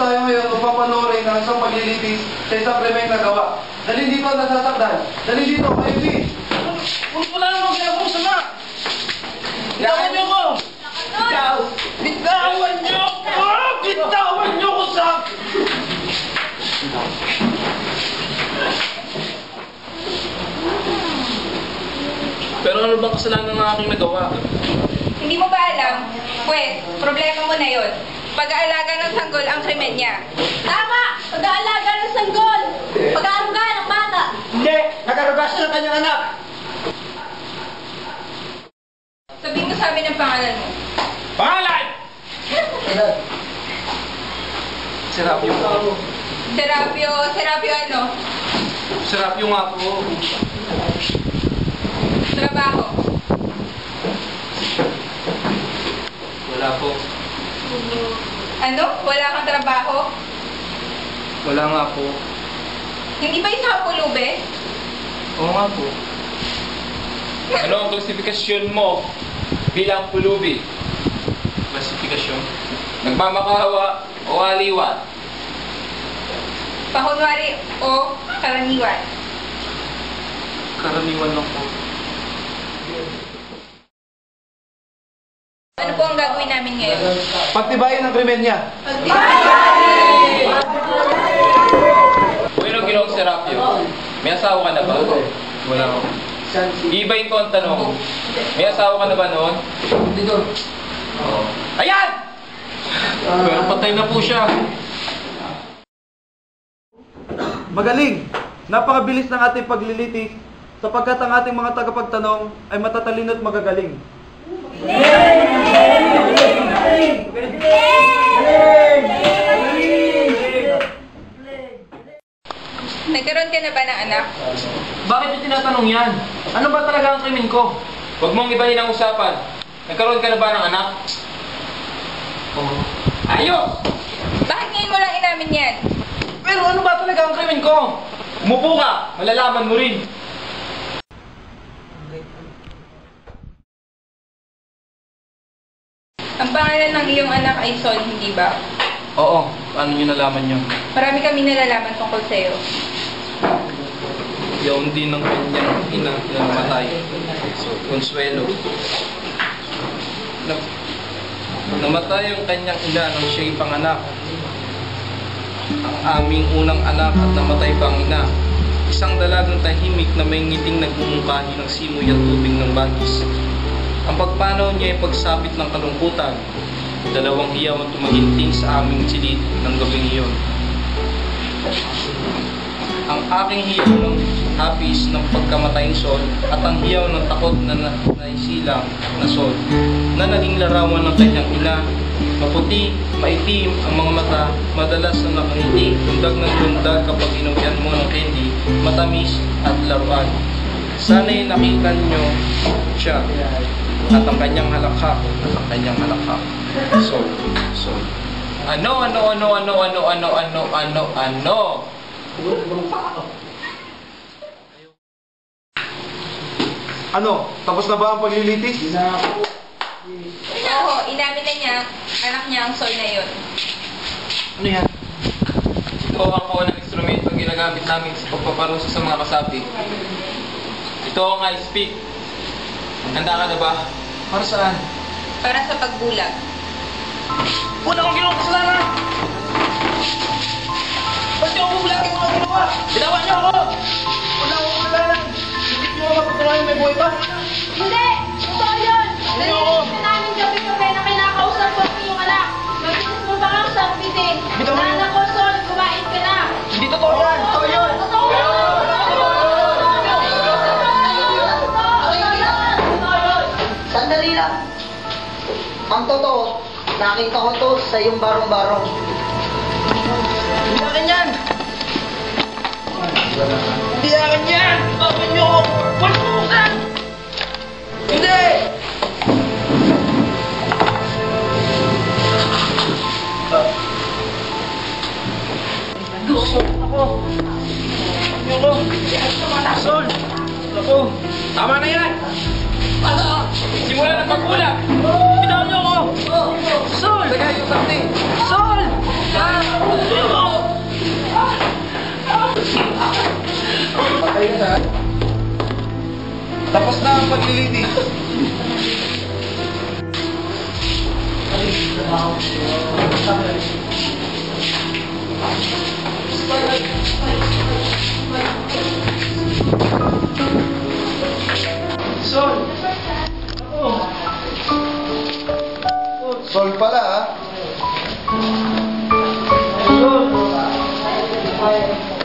Tayo ngayon upang panoorin ang isang paglilitis sa isang krimen na gawa. Dali dito ang nasasakdan. Dali dito, kayo please. Wala naman ginagawa sama! Bitawan niyo ko! Bitaw! Bitawan niyo ko! Bitawan niyo ko sa... Pero ano bang kasalanan ng aking nagawa? Hindi mo ba alam? Pwes, problema mo na yon. Pag-aalaga ng sanggol ang krimen niya. Tama! Pag-aalaga ng sanggol! Pag-aaruga ng bata! Hindi! Nakaruga siya ng kanyang anak! Sabihin mo sa amin ang pangalan mo. Pangalan! Serapyo. Serapio, Serapio ano? Serapyo nga po. Trabaho. Wala po. Ano? Wala kang trabaho? Wala nga po. Hindi ba isa kang pulube? Oo nga po. Ano ang klasifikasyon mo bilang pulubi? Klasifikasyon? Nagmamakahawa o aliwan? Pakunwari o karaniwan? Karaniwan lang po. Ano po ang gagawin namin ngayon? Pagtibayin ang krimen niya. Bueno, Ginoong Serapio, may asawa ka na ba? Wala ko. Ibayin ko ang tanong. May asawa ka na ba noon? Dito. Oo. Ayan! Pero patay na po siya. Magaling! Napakabilis ng ating paglilitis sapagkat ang ating mga tagapagtanong ay matatalino at magagaling. Nagkaroon ka na ba ng anak? Bakit mo tinatanong yan? Ano ba talaga ang krimen ko? Huwag mong ibahin ang usapan. Nagkaroon ka na ba ng anak? Oo. Ayos! Bakit ngayon mo lang inamin yan? Pero ano ba talaga ang krimen ko? Umupo ka! Malalaman mo rin. Ang pangalan ng iyong anak ay Sol, hindi ba? Oo. Paano nyo nalaman yun? Marami kami nalalaman tungkol sa'yo. Yaon din ng kanyang ina na namatay. Consuelo. Na, namatay yung kanyang ina nang siya'y panganak. Ang aming unang anak at namatay pang ina. Isang dalagang tahimik na may ngiting nagmumungkahi ng simoy at tubig ng bagis. Ang pagpanaw niya ay pagsabit ng kalungkutan. Dalawang hiyaw ang tumaginting sa aming silid ng gabing iyon. Ang aking hiyaw ng hapis ng pagkamatay ni Sol at ang hiyaw ng takot na na- naisilang na Sol na naging larawan ng kanyang ina. Maputi, maitim ang mga mata, madalas na nakangiti, lundag ng lundag kapag inuwian mo ng candy, matamis at laruan. Sana'y nakita nyo siya at ang kanyang halakhak at ang kanyang halakhak. Sol, Sol. Ano, ano, ano, ano, ano, ano, ano, ano, ano? Ano? Tapos na ba ang paglilitis? Oo, inamin na niya, anak niya ang Sol na yun. Ano yan? Ito ang kawan ng instrumento ginagamit namin sa pagpaparusa sa mga kasapi. Ito ang I speak. Handa ka na ba? Para saan? Para sa pagbulag. Wala akong ginawang kasalanan! Ba't niyo ako bulagin mga ginawa? Ginawa niyo ako! Wala akong kasalanan! Hindi niyo ako mapatunayan may buhay pa! Hindi! Ang totoo, nakita ko to sa iyong barong-barong. Hindi akin yan! Hindi akin yan! Bakit niyo ako pagpusan? Hindi! Sol, ako! Niyo ko! Sol! Ako! Tama na yan! Ano? Simula na pagkulang. Bitaw niyo ako. Sol! Tagay yung sakti. Sol! Patay na? Tapos na ang paglilinis. Ay, trabaho. Tapos na. Amém.